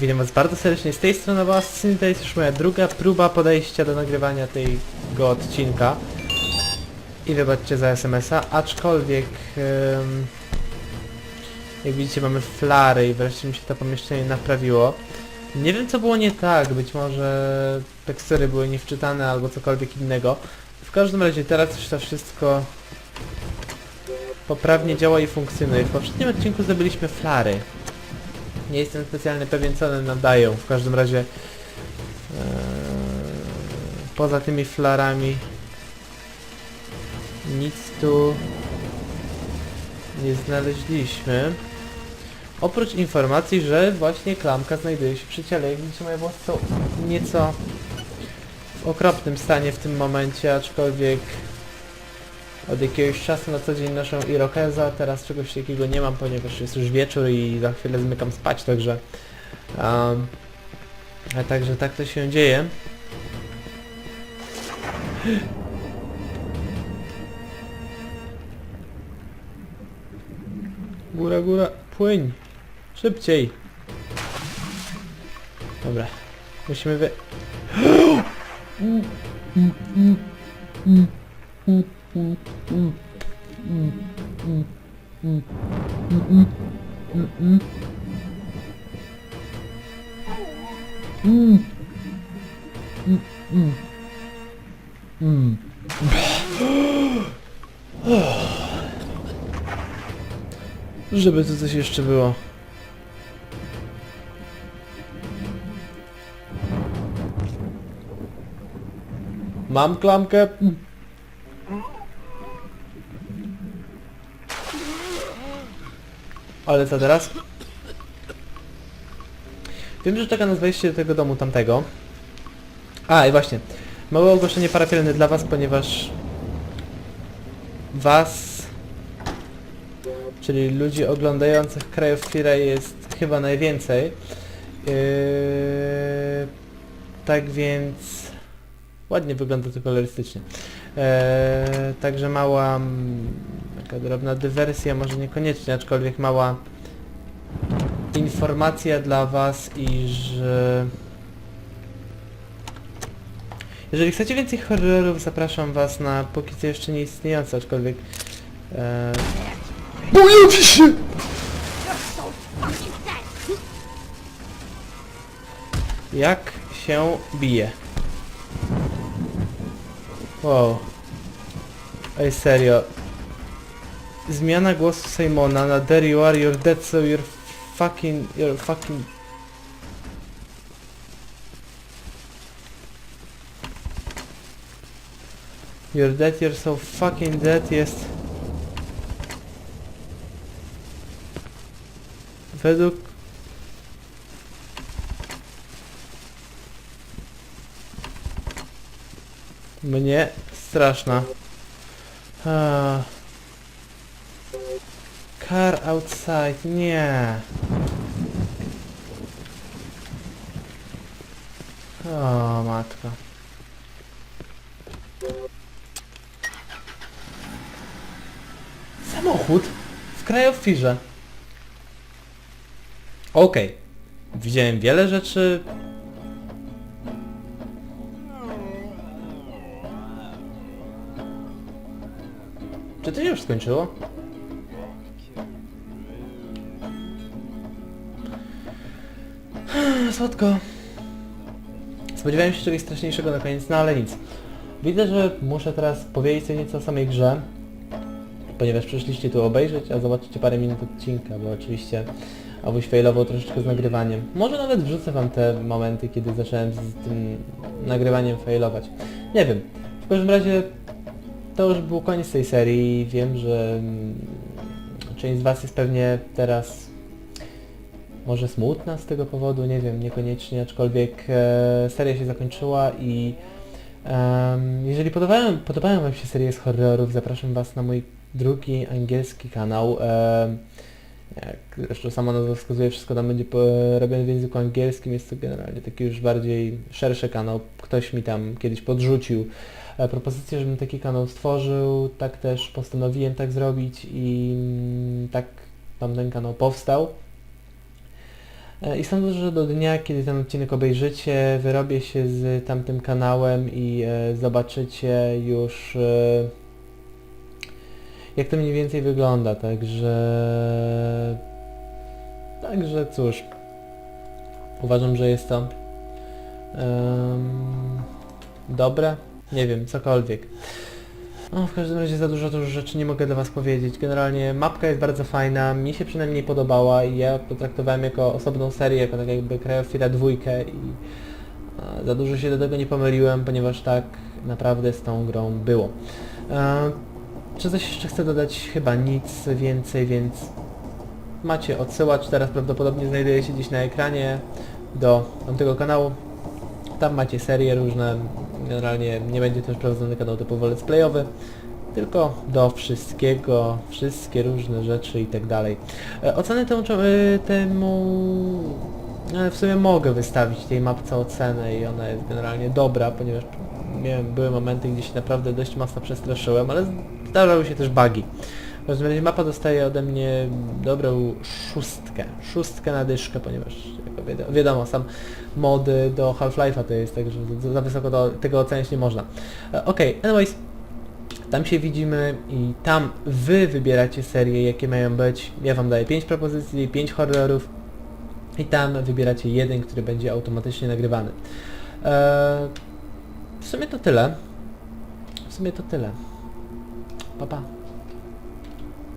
Witam was bardzo serdecznie z tej strony Bassyn, to jest już moja druga próba podejścia do nagrywania tego odcinka. I wybaczcie za SMS-a, aczkolwiek jak widzicie mamy flary i wreszcie mi się to pomieszczenie naprawiło. Nie wiem co było nie tak, być może tekstury były niewczytane albo cokolwiek innego. W każdym razie teraz już to wszystko poprawnie działa i funkcjonuje. W poprzednim odcinku zdobyliśmy flary. Nie jestem specjalnie pewien co one nadają. W każdym razie e, poza tymi flarami nic tu nie znaleźliśmy. Oprócz informacji, że właśnie klamka znajduje się przy ciele. Jak widzicie moje włosy są nieco w okropnym stanie w tym momencie, aczkolwiek od jakiegoś czasu na co dzień noszę irokeza, teraz czegoś takiego nie mam, ponieważ jest już wieczór i za chwilę zmykam spać, także... Um, a także tak to się dzieje. Góra, góra, płyń! Szybciej! Dobra, musimy wy... Żeby tu coś jeszcze było. Mam klamkę. Ale co teraz? Wiem, że czeka nas wejście do tego domu tamtego. A, i właśnie. Małe ogłoszenie parafialne dla was, ponieważ was, czyli ludzi oglądających krajów Fira jest chyba najwięcej. Yy, tak więc ładnie wygląda to kolorystycznie. Eee, także mała, mm, taka drobna dywersja, może niekoniecznie, aczkolwiek mała informacja dla Was, iż e, jeżeli chcecie więcej horrorów, zapraszam Was na póki co jeszcze nie istniejące, aczkolwiek e, Pojawi się! jak się bije. Wow. Ej, serio. Zmiana głosu Simona na There you are, you're dead, so you're fucking... You're fucking... You're dead, you're so fucking dead jest... Według... Mnie straszna. Car outside, nie. O, matka. Samochód w krajofirze. Okej. Widziałem wiele rzeczy. Czy to się już skończyło? Słodko. Spodziewałem się czegoś straszniejszego na koniec, no ale nic. Widzę, że muszę teraz powiedzieć sobie nieco o samej grze, ponieważ przyszliście tu obejrzeć, a zobaczycie parę minut odcinka, bo oczywiście Abuś failował troszeczkę z nagrywaniem. Może nawet wrzucę wam te momenty, kiedy zacząłem z tym nagrywaniem failować. Nie wiem. W każdym razie to już był koniec tej serii. Wiem, że mm, część z Was jest pewnie teraz może smutna z tego powodu, nie wiem, niekoniecznie, aczkolwiek e, seria się zakończyła i jeżeli podobają, podobają Wam się serie z horrorów, zapraszam Was na mój drugi angielski kanał. em, jak zresztą sama nazwa wskazuje, wszystko tam będzie robione w języku angielskim, jest to generalnie taki już bardziej szerszy kanał. Ktoś mi tam kiedyś podrzucił e, propozycję, żebym taki kanał stworzył, tak też postanowiłem tak zrobić i mm, tak tam ten kanał powstał. E, I sądzę, że do dnia, kiedy ten odcinek obejrzycie, wyrobię się z tamtym kanałem i e, zobaczycie już jak to mniej więcej wygląda, także... Także cóż, uważam, że jest to em, dobre, nie wiem, cokolwiek. No, w każdym razie za dużo dużo rzeczy nie mogę do Was powiedzieć. Generalnie mapka jest bardzo fajna, mi się przynajmniej podobała i ja potraktowałem jako osobną serię, jako tak jakby Cryofira dwójkę i e, za dużo się do tego nie pomyliłem, ponieważ tak naprawdę z tą grą było. E, czy coś jeszcze chcę dodać? Chyba nic więcej, więc macie odsyłacz, teraz prawdopodobnie znajduje się gdzieś na ekranie do tamtego kanału. Tam macie serie różne, generalnie nie będzie już prowadzony kanał typowo let's playowy, tylko do wszystkiego, wszystkie różne rzeczy i tak dalej. E, Ocenę temu, e, temu e, w sumie mogę wystawić tej mapce ocenę i ona jest generalnie dobra, ponieważ miałem, były momenty, gdzie się naprawdę dość mocno przestraszyłem, ale zdarzały się też bugi. W każdym razie mapa dostaje ode mnie dobrą szóstkę, szóstkę na dyszkę, ponieważ jako wiadomo, wiadomo sam mody do Half-Life'a to jest, także za- za wysoko do, tego oceniać nie można. E, Okej, anyways, tam się widzimy i tam wy wybieracie serie, jakie mają być. Ja wam daję 5 propozycji, 5 horrorów i tam wybieracie jeden, który będzie automatycznie nagrywany. E, w sumie to tyle. W sumie to tyle. Pa pa.